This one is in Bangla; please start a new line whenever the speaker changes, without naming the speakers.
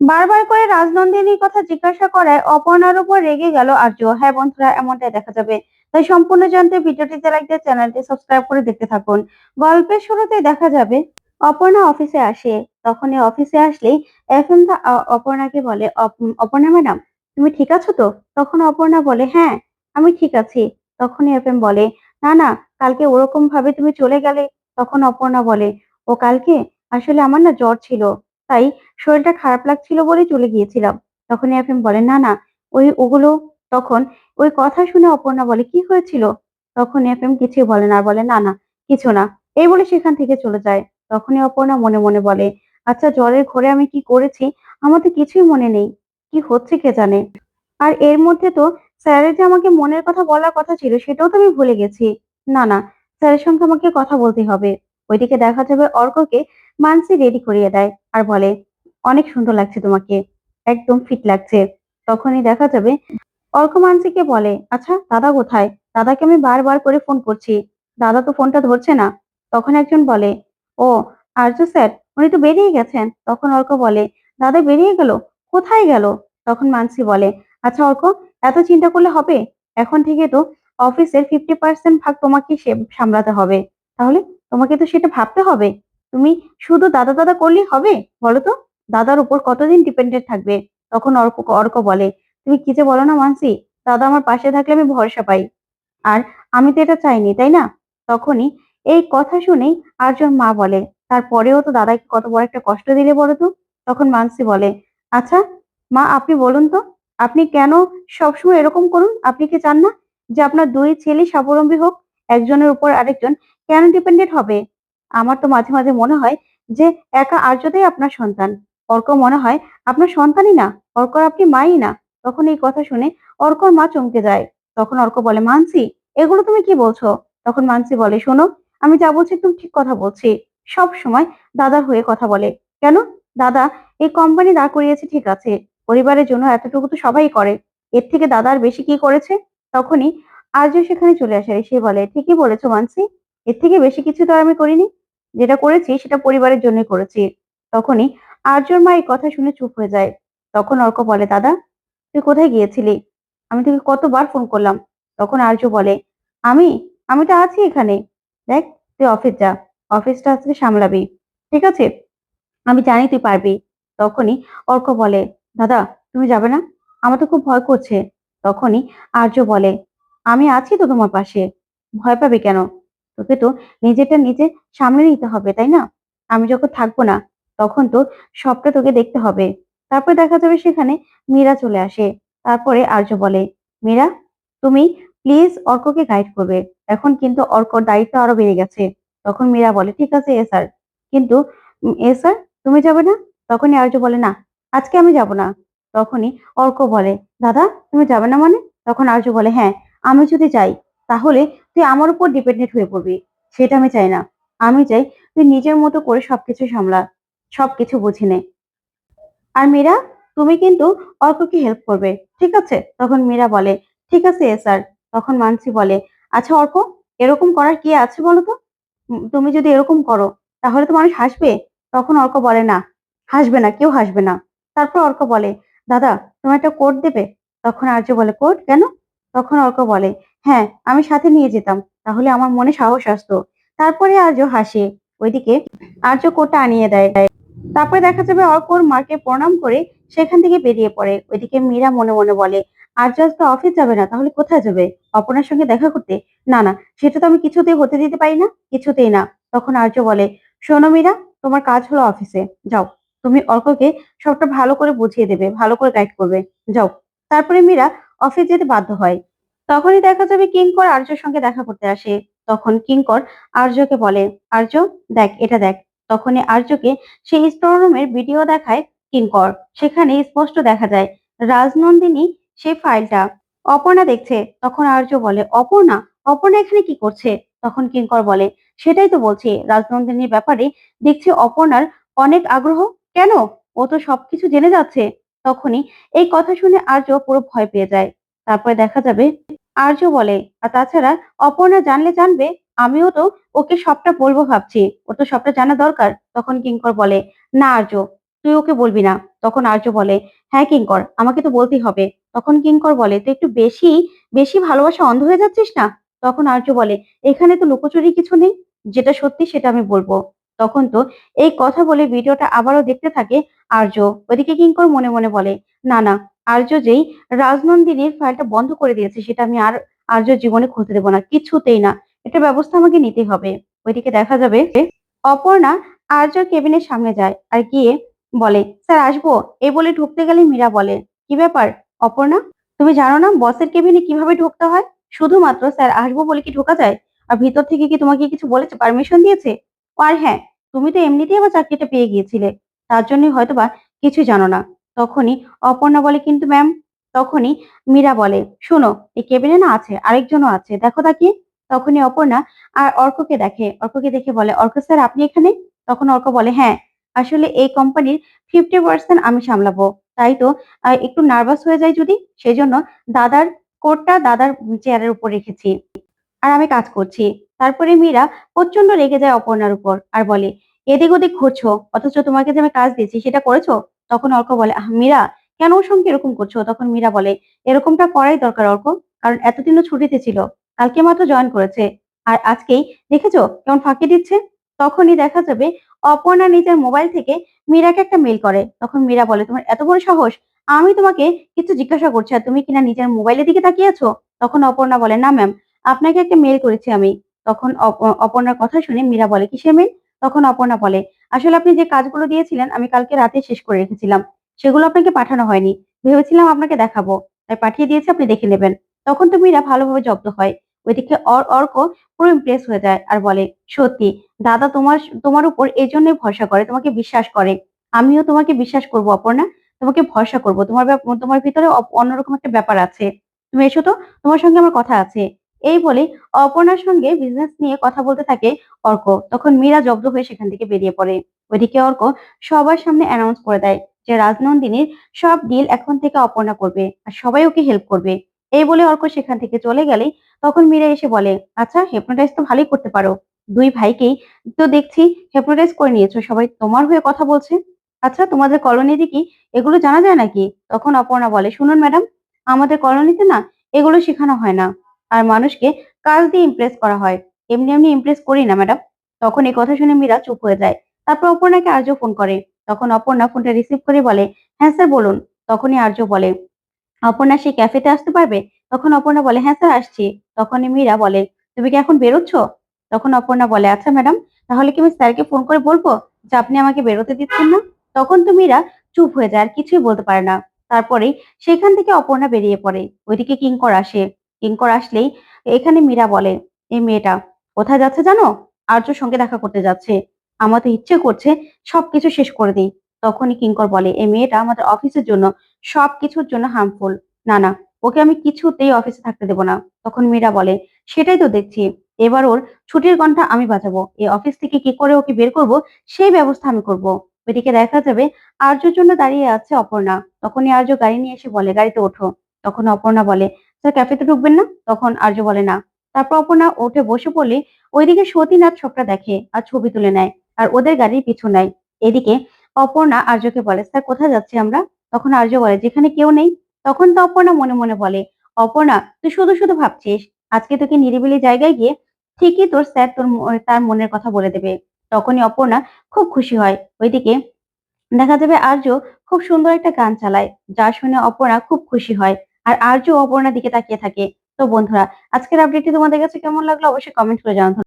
বারবার করে রাজনন্দিনীর কথা জিজ্ঞাসা করায় অপর্ণার উপর রেগে গেল আর্য হ্যাঁ বন্ধুরা, এমনটাই দেখা যাবে। তাই সম্পূর্ণ জানতে ভিডিওটিতে লাইক দিয়ে চ্যানেলটি সাবস্ক্রাইব করে দেখতে থাকুন। গল্পের শুরুতে দেখা যাবে, অপর্ণা অফিসে আসে। তখনই অফিসে আসলেই এফ এম অপর্ণাকে বলে, "অপ- অপর্ণা ম্যাডাম তুমি ঠিক আছো তো? তখন অপর্ণা বলে হ্যাঁ আমি ঠিক আছি। তখনই এফএম বলে, না না, কালকে ওরকম ভাবে তুমি চলে গেলে? তখন অপর্ণা বলে, ও কালকে? আসলে আমার না জ্বর ছিল। তাই শরীরটা খারাপ লাগছিল বলেই চলে গিয়েছিলাম। তখন এফএম বলে, না না, ওই ওগুলো তখন, ওই কথা শুনে অপর্ণা বলে, কি হয়েছিল? তখন এফএম কিছুই বলে না বলে, না না, কিছু না। এই বলে সেখান থেকে চলে যায়। তখনই অপর্ণা মনে মনে বলে আচ্ছা জ্বরের ঘরে আমি কি করেছি? আমার তো কিছুই মনে নেই। কি হচ্ছে কে জানে? আর এর মধ্যে তো স্যারের যে আমাকে মনের কথা বলার কথা ছিল, সেটাও তো আমি ভুলে গেছি। না না, স্যারের সঙ্গে আমাকে কথা বলতে হবে। ওইদিকে দেখা যাবে অর্ককে মানসি রেডি করিয়ে দেয় আর বলে অনেক সুন্দর লাগছে তোমাকে, একদম ফিট লাগছে। তখনই দেখা যাবে। অর্ক মানসিকে বলে আচ্ছা দাদা কোথায়? দাদাকে আমি বারবার করে ফোন করছি। দাদা তো ফোনটা ধরছে না। তখন একজন বলে, ও আর্য স্যার, উনি তো বেরিয়ে গেছেন। তখন অর্ক বলে, দাদা বেরিয়ে গেল? কোথায় গেল? তখন মানসি বলে আচ্ছা অর্ক, এত চিন্তা করলে হবে? এখন থেকে তো অফিসের ফিফটি পার্সেন্ট ভাগ তোমাকে সামলাতে হবে। তাহলে তোমাকে তো সেটা ভাবতে হবে। তুমি শুধু দাদা দাদা করলেই হবে? বলো তো? দাদার উপর কতদিন ডিপেন্ডেন্ট থাকবে? তখন অর্ক অর্ক বলে, তুমি কি যে বলো না মানসি? দাদা আমার পাশে থাকলে আমি ভরসা পাই। আর আমি তো এটা চাইনি, তাই না? তখনই এই কথা শুনেই আর্যর মা বলে, তারপরেও তো দাদাকে কত বড় একটা কষ্ট দিলে বলো তো? তখন মানসি বলে আচ্ছা মা আপনি বলুন তো, আপনি কেন সবসময় এরকম করুন? আপনি কি চান না যে আপনার দুই ছেলে স্বাবলম্বী হোক? একজনের উপর আরেকজন কেন ডিপেন্ডেন্ট হবে? আমার তো মাঝে মাঝে মনে হয় যে একা আর্যতেই আপনার সন্তান। অর্ক মনে হয়, আপনার সন্তানই না, অর্কর আপনি মাই না। তখন এই কথা শুনে অর্কর মা চমকে যায়। তখন অর্ক বলে, মানসি, এগুলো তুমি কি বলছো? তখন মানসি বলে, শোনো, আমি যা বলছি তুমি ঠিক কথা বলছি। সব সময় দাদার হয়ে কথা বলে, কেন? দাদা, এই কোম্পানি দাঁড় করিয়েছে ঠিক আছে, পরিবারের জন্য এতটুকু তো সবাই করে। এর থেকে দাদা আর বেশি কি করেছে? তখনই আর্য সেখানে চলে আসে সে বলে, ঠিকই বলেছ মানসি, এর থেকে বেশি কিছু তো আমি করিনি। যেটা করেছি সেটা পরিবারের জন্যই করেছি। তখনই আর্যর মা এই কথা শুনে চুপ হয়ে যায়। তখন অর্ক বলে, দাদা, তুই কোথায় গিয়েছিলি? আমি তোকে কতবার ফোন করলাম। তখন আর্য বলে, আমি? আমি তো আছি এখানে। দেখ, তুই অফিস যা। অফিসটা আজকে সামলাবি। ঠিক আছে? আমি জানি তুই পারবি। তখনই অর্ক বলে, দাদা, তুমি যাবে না? আমার তো খুব ভয় করছে। তখনই আর্য বলে, আমি আছি তো তোমার পাশে। ভয় পাবে কেন? তোকে তো নিজেটা নিজে সামলে নিতে হবে, তাই না? আমি যখন থাকব না তখন তো সবটা তোকে দেখতে হবে। তারপরে দেখা যাবে সেখানে মীরা চলে আসে। তারপরে আর্য বলে, মীরা, তুমি প্লিজ অর্ককে গাইড করবে। এখন কিন্তু অর্কর দায়িত্ব আরও বেড়ে গেছে। তখন মীরা বলে, ঠিক আছে এ স্যার কিন্তু এ স্যার তুমি যাবে না? তখনই আর্য বলে, না, আজকে আমি যাব না। তখনই অর্ক বলে, দাদা, তুমি যাবে না মানে? তখন আর্য বলে হ্যাঁ আমি যদি যাই, তাহলে তুই আমার উপর ডিপেন্ডেন্ট হয়ে পড়বি। সেটা আমি চাই না। আমি চাই তুই নিজের মতো করে সবকিছু সামলা। সবকিছু বুঝে নে আর মীরা, তুমি কিন্তু অর্ককে হেল্প করবে, ঠিক আছে? তখন মীরা বলে, ঠিক আছে স্যার তখন মানসি বলে আচ্ছা অর্ক, এরকম করার কি আছে বলো তো? তুমি যদি এরকম করো, তাহলে তো মানুষ হাসবে? তখন অর্ক বলে, না, হাসবে না, কেউ হাসবে না। তারপর অর্ক বলে, দাদা তোমার একটা কোট দেবে? তখন আর্য বলে কোট কেন? তখন অর্ক বলে হ্যাঁ আমি সাথে নিয়ে যেতাম, তাহলে আমার মনে সাহস আসতো। তারপরে আর্য হাসে। ওইদিকে আর্য কোটটা আনিয়ে দেয়। তারপরে দেখা যাবে অর্ক ওর মাকে প্রণাম করে সেখান থেকে বেরিয়ে পড়ে। ওইদিকে মীরা মনে মনে বলে আর্য আজকে অফিস যাবে না, তাহলে কোথায় যাবে? অপর্ণার সঙ্গে দেখা করতে? না না, সেটা তো আমি কিছুতেই হতে দিতে পারি না, কিছুতেই না। তখন আর্য বলে, শোনো মীরা, তোমার কাজ হলো অফিসে যাও। তুমি অর্ককে সবটা ভালো করে বুঝিয়ে দেবে, ভালো করে গাইড করবে, যাও। তারপরে মীরা অফিস যেতে বাধ্য হয়। তখনই দেখা যাবে কিঙ্কর আর্যর সঙ্গে দেখা করতে আসে। তখন কিঙ্কর আর্যকে বলে, আর্য, দেখ, এটা দেখ তখনই আর্যকে সেই স্টোর রুমের ভিডিও দেখায় কিঙ্কর। সেখানে স্পষ্ট দেখা যায়, রাজনন্দিনী সেই ফাইলটা অপর্ণা দেখছে, তখন আর্য বলে, অপর্ণা অপর্ণা এখানে কি করছে? তখন কিঙ্কর বলে, সেটাই তো বলছি, রাজনন্দিনীর ব্যাপারে দেখছি অপর্ণার অনেক আগ্রহ। কেন? ও তো সবকিছু জেনে যাচ্ছে। তখনই এই কথা শুনে আর্য পুরো ভয় পেয়ে যায়। তারপরে দেখা যাবে, আর্য বলে, আর তাছাড়া অপর্ণা জানলে জানবে আমিও তো ওকে সবটা বলব ভাবছি। ও তো সবটা জানা দরকার। তখন কিঙ্কর বলে, না আর্য, তুই ওকে বলবি না। তখন আর্য বলে হ্যাঁ কিঙ্কর, আমাকে তো বলতেই হবে। তখন কিঙ্কর বলে, তুই একটু বেশি বেশি ভালোবাসা অন্ধ হয়ে যাচ্ছিস না? তখন আর্য বলে, এখানে তো লুকোচুরি কিছু নেই। যেটা সত্যি সেটা আমি বলব। তখন তো এই কথা বলে ভিডিওটা আবারও দেখতে থাকে আর্য। ওদিকে কিঙ্কর মনে মনে বলে, না না, আর্য যেই রাজনন্দিনীর ফাইলটা বন্ধ করে দিয়েছে, সেটা আমি আর আর্য জীবনে খুলতে দেবো না। কিছুতেই না। এটা ব্যবস্থা আমাকে নিতে হবে। ওইদিকে দেখা যাবে অপর্ণা আর্যর কেবিনের সামনে যায় আর গিয়ে বলে, স্যার, আসব? এই বলে ঢুকতে গেলে মীরা বলে, কি ব্যাপার অপর্ণা? তুমি জানো না বসের কেবিনে কীভাবে ঢুকতে হয়? শুধুমাত্র স্যার আসব বলে কি ঢোকা যায়? আর ভিতর থেকে কি তোমাকে কিছু বলেছে পারমিশন দিয়েছে? আর হ্যাঁ তুমি তো এমনিতেই আবার চাকরিটা পেয়ে গিয়েছিলে, তার জন্যই হয়তোবা কিছু জানো না। তখনই অপর্ণা বলে, কিন্তু ম্যাম, তখনই মীরা বলে, শোনো, এই কেবিনে না আছে, আরেকজনও আছে, দেখো তাকে তখনই অপর্ণা আর অর্ককে দেখে অর্ককে দেখে বলে, অর্ক স্যার, আপনি এখানে? তখন অর্ক বলে হ্যাঁ আসলে এই কোম্পানির ফিফটি পার্সেন্ট আমি সামলাবো। তাই তো একটু নার্ভাস হয়ে যায় যদি সেই জন্য দাদার কোটটা দাদার চেয়ারের উপর রেখেছি আর আমি কাজ করছি। তারপরে মীরা প্রচণ্ড রেগে যায় অপর্ণার উপর আর বলে, এদিক ওদিক ঘুরছো? অথচ তোমাকে যে আমি কাজ দিয়েছি, সেটা করেছ? তখন অর্ক বলে মীরা, কেন ওর সঙ্গে এরকম করছ? তখন মীরা বলে, এরকমটা করাই দরকার অর্ক, কারণ এতদিনও ছুটিতে ছিল। কালকে মাত্র জয়েন করেছে। আর আজকেই, দেখেছ? কেমন ফাঁকি দিচ্ছে? তখনই দেখা যাবে অপর্ণা নিজের মোবাইল থেকে মীরাকে একটা মেল করে। তখন মীরা বলে, তোমার এত বড় সাহস? আমি তোমাকে কিছু জিজ্ঞাসা করছি, আর তুমি কিনা নিজের মোবাইলের দিকে তাকিয়েছো তখন অপর্ণা বলে, না ম্যাম আপনাকে একটা মেল করেছি আমি। তখন অপ- অপর্ণার কথা শুনে মীরা বলে, কিসের মেল তখন অপর্ণা বলে, আসলে আপনি যে কাজগুলো দিয়েছিলেন, আমি কালকে রাতে শেষ করে রেখেছিলাম। সেগুলো আপনাকে পাঠানো হয়নি। ভেবেছিলাম আপনাকে দেখাবো। তাই পাঠিয়ে দিয়েছি, আপনি দেখে নেবেন। তখন তো মীরা ভালোভাবে জব্দ হয়। ওইদিকে অর অর্ক পুরো ইমপ্রেস হয়ে যায় আর বলে, সত্যি, দাদা তোমার তোমার উপর এই জন্যই ভরসা করে, তোমাকে বিশ্বাস করে। আমিও তোমাকে বিশ্বাস করব, অপর্ণা। তোমাকে ভরসা করব। তোমার তোমার ভিতরে অন্যরকম একটা ব্যাপার আছে। তুমি এসো তো, তোমার সঙ্গে আমার কথা আছে। এই বলে অপর্ণার সঙ্গে বিজনেস নিয়ে কথা বলতে থাকে অর্ক। তখন মীরা জব্দ হয়ে সেখান থেকে বেরিয়ে পড়ে। ওইদিকে অর্ক সবার সামনে অ্যানাউন্স করে দেয় যে রাজনন্দিনীর সব ডিল এখন থেকে অপর্ণা করবে আর সবাই ওকে হেল্প করবে। এই বলে অর্ক সেখান থেকে চলে গেলে তখন মীরা এসে বলে আচ্ছা হেপনোটাইজ তো ভালোই করতে পারো। দুই ভাইকেই তো দেখছি হেপনোটাইজ করে নিয়েছো, সবাই তোমার হয়ে কথা বলছে। আচ্ছা তোমাদের কলোনিতে কি এগুলো জানা যায় নাকি? তখন অপর্ণা বলে, শুনুন ম্যাডাম, আমাদের কলোনিতে না এগুলো শেখানো হয় না। আর মানুষকে কাজ দিয়ে ইমপ্রেস করা হয়। এমনি এমনি ইমপ্রেস করি না ম্যাডাম। তখন এই কথা শুনে মীরা চুপ হয়ে যায়। তারপর অপর্ণাকে আর্য ফোন করে। তখন অপর্ণা ফোনটা রিসিভ করে বলে হ্যাঁ স্যার, বলুন। তখনই আর্য বলে, অপর্ণা সেই ক্যাফেতে আসতে পারবে? তখন অপর্ণা বলে হ্যাঁ স্যার, আসছি। তখনই মীরা বলে, তুমি কি এখন বেরোচ্ছ? তখন অপর্ণা বলে আচ্ছা ম্যাডাম, তাহলে কি আমি স্যারকে ফোন করে বলব যে আপনি আমাকে বেরোতে দিচ্ছেন না? তখন তো মীরা চুপ হয়ে যায়, আর কিছুই বলতে পারে না। তারপরে সেখান থেকে অপর্ণা বেরিয়ে পড়ে। ওইদিকে কিঙ্কর আসে। কিঙ্কর আসলেই এখানে মীরা বলে এই মেয়েটা, কোথায় যাচ্ছে জানো? আর্যর সঙ্গে দেখা করতে যাচ্ছে। আমার তো ইচ্ছে করছে সবকিছু শেষ করে দিই। তখনই কিঙ্কর বলে এই মেয়েটা আমাদের অফিসের জন্য সবকিছুর জন্য হার্মফুল না না ওকে আমি কিছুতেই অফিসে থাকতে দেবো না। তখন মীরা বলে, সেটাই তো দেখছি। এবার ওর ছুটির ঘণ্টা আমি বাঁচাবো এই অফিস থেকে কি করে ওকে বের করব? সেই ব্যবস্থা আমি করব। ওইদিকে দেখা যাবে আর্যর জন্য দাঁড়িয়ে আছে অপর্ণা। তখনই আর্য গাড়ি নিয়ে এসে বলে, গাড়িতে ওঠো। তখন অপর্ণা বলে, স্যার ক্যাফেতে ঢুকবেন না? তখন আর্য বলে, না। তারপর অপর্ণা উঠে বসে পড়লে ওইদিকে সতীনাথ সবটা দেখে আর ছবি তুলে নেয় আর ওদের গাড়ির পিছু নেয়। এদিকে অপর্ণা আর্যকে বলে, স্যার, কোথায় যাচ্ছি আমরা? তখন আর্য বলে, যেখানে কেউ নেই। তখন তো অপর্ণা মনে মনে বলে, অপর্ণা, তুই শুধু শুধু ভাবছিস? আজকে তোকে নিরিবিলি জায়গায় গিয়ে ঠিকই তোর স্যার তোর তার মনের কথা বলে দেবে। তখনই অপর্ণা খুব খুশি হয়। ওইদিকে দেখা যাবে আর্য খুব সুন্দর একটা গান চালায় যা শুনে অপর্ণা খুব খুশি হয়। আর আর্য অপর্ণার দিকে তাকিয়ে থাকে। তো বন্ধুরা, আজকের আপডেটটি তোমাদের কাছে কেমন লাগল অবশ্যই কমেন্ট করে জানাতে